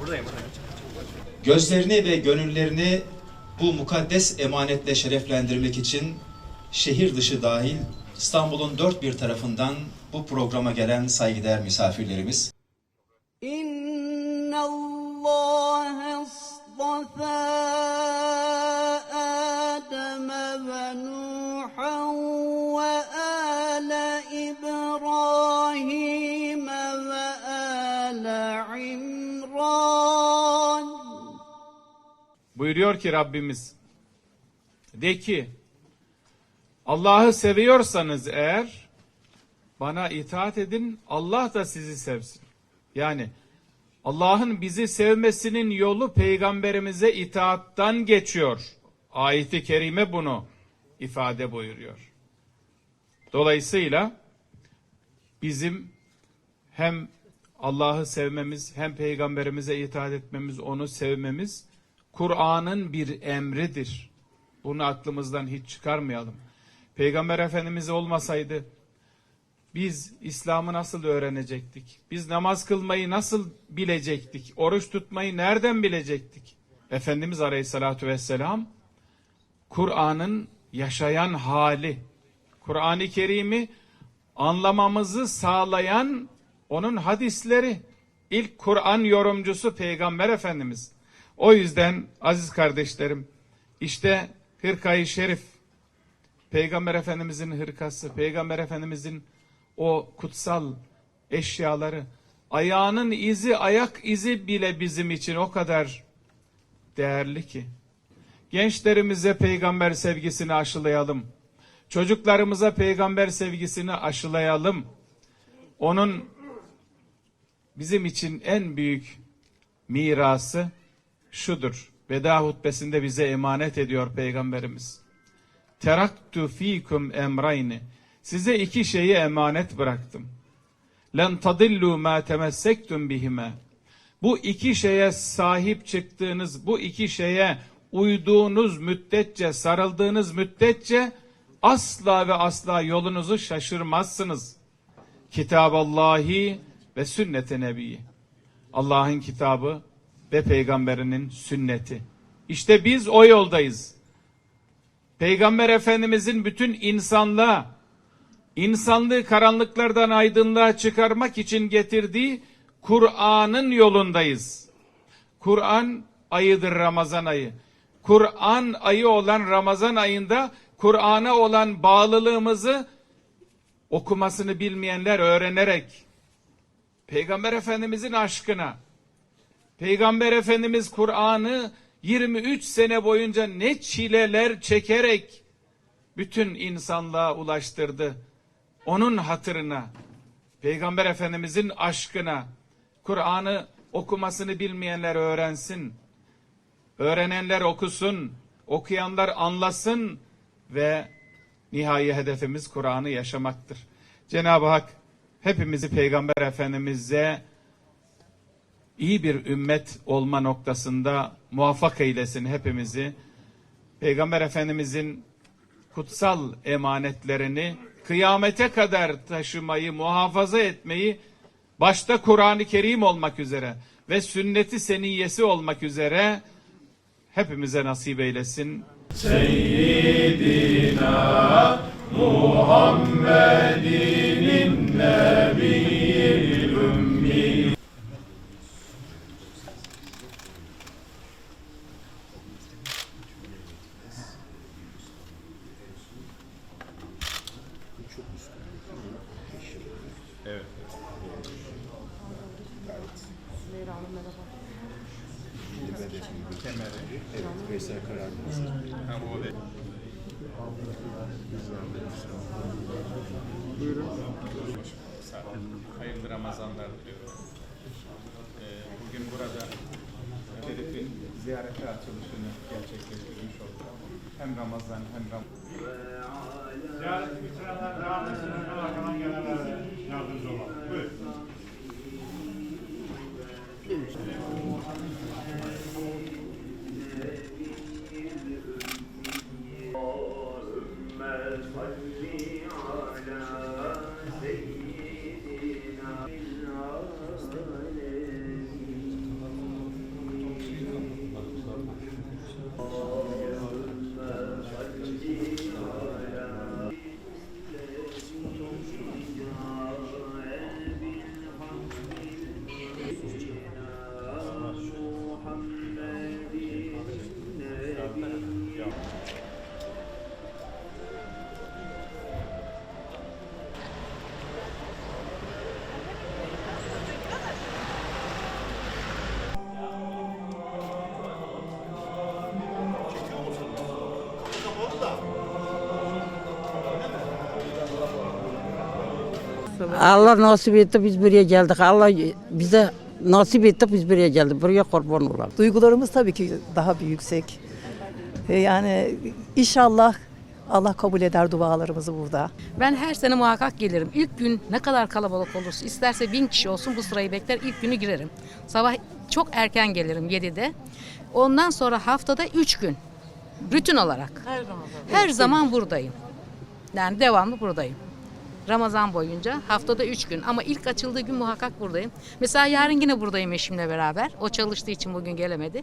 Buradayım, buradayım. Gözlerini ve gönüllerini bu mukaddes emanetle şereflendirmek için şehir dışı dahil İstanbul'un dört bir tarafından bu programa gelen saygıdeğer misafirlerimiz. İnna Allah Buyuruyor ki Rabbimiz, de ki, Allah'ı seviyorsanız eğer, bana itaat edin, Allah da sizi sevsin. Yani Allah'ın bizi sevmesinin yolu peygamberimize itaattan geçiyor. Ayet-i kerime bunu ifade buyuruyor. Dolayısıyla bizim hem Allah'ı sevmemiz hem peygamberimize itaat etmemiz, onu sevmemiz Kur'an'ın bir emridir. Bunu aklımızdan hiç çıkarmayalım. Peygamber Efendimiz olmasaydı biz İslam'ı nasıl öğrenecektik? Biz namaz kılmayı nasıl bilecektik? Oruç tutmayı nereden bilecektik? Efendimiz Aleyhisselatü Vesselam Kur'an'ın yaşayan hali. Kur'an-ı Kerim'i anlamamızı sağlayan onun hadisleri. İlk Kur'an yorumcusu Peygamber Efendimiz. O yüzden aziz kardeşlerim işte hırkayı şerif Peygamber Efendimizin hırkası, Peygamber Efendimizin o kutsal eşyaları, ayağının izi, ayak izi bile bizim için o kadar değerli ki. Gençlerimize peygamber sevgisini aşılayalım. Çocuklarımıza peygamber sevgisini aşılayalım. Onun bizim için en büyük mirası şudur. Veda hutbesinde bize emanet ediyor peygamberimiz. Teraktu fikum emrayni. Size iki şeyi emanet bıraktım. Len tadillu ma temessektum bihime. Bu iki şeye sahip çıktığınız, bu iki şeye uyduğunuz müddetçe, sarıldığınız müddetçe asla ve asla yolunuzu şaşırmazsınız. Kitaballahi ve sünnet-i nebiyi. Allah'ın kitabı ve peygamberinin sünneti. İşte biz o yoldayız. Peygamber Efendimizin bütün insanlığa, insanlığı karanlıklardan aydınlığa çıkarmak için getirdiği Kur'an'ın yolundayız. Kur'an ayıdır Ramazan ayı. Kur'an ayı olan Ramazan ayında Kur'an'a olan bağlılığımızı okumasını bilmeyenler öğrenerek Peygamber Efendimizin aşkına Peygamber Efendimiz Kur'an'ı 23 sene boyunca ne çileler çekerek bütün insanlığa ulaştırdı. Onun hatırına, Peygamber Efendimizin aşkına, Kur'an'ı okumasını bilmeyenler öğrensin. Öğrenenler okusun, okuyanlar anlasın ve nihai hedefimiz Kur'an'ı yaşamaktır. Cenab-ı Hak hepimizi Peygamber Efendimiz'e iyi bir ümmet olma noktasında muvaffak eylesin hepimizi. Peygamber Efendimizin kutsal emanetlerini kıyamete kadar taşımayı, muhafaza etmeyi başta Kur'an-ı Kerim olmak üzere ve sünneti seniyyesi olmak üzere hepimize nasip eylesin. Hayırlı Ramazanlar diliyorum. Ee, bugün burada Şerif'in ziyarete açılışını gerçekleştirmiş olduk. Hem Ramazan hem Ramazan. Ziyaret bitirenler devam etsin. Arkadan gelenler yardımcı olalım. Buyurun. Allahümme salli ala seyyidina Allah nasip etti biz buraya geldik. Allah bize nasip etti biz buraya geldik. Buraya kurban olalım. Duygularımız tabii ki daha bir yüksek. E, Yani inşallah Allah kabul eder dualarımızı burada. Ben her sene muhakkak gelirim. İlk gün ne kadar kalabalık olursa isterse bin kişi olsun bu sırayı bekler. İlk günü girerim. Sabah çok erken gelirim 7'de. Ondan sonra haftada 3 gün. Rutin olarak. Her zaman. Her zaman buradayım. Yani devamlı buradayım. Ramazan boyunca haftada 3 gün ama ilk açıldığı gün muhakkak buradayım. Mesela yarın yine buradayım eşimle beraber. O çalıştığı için bugün gelemedi.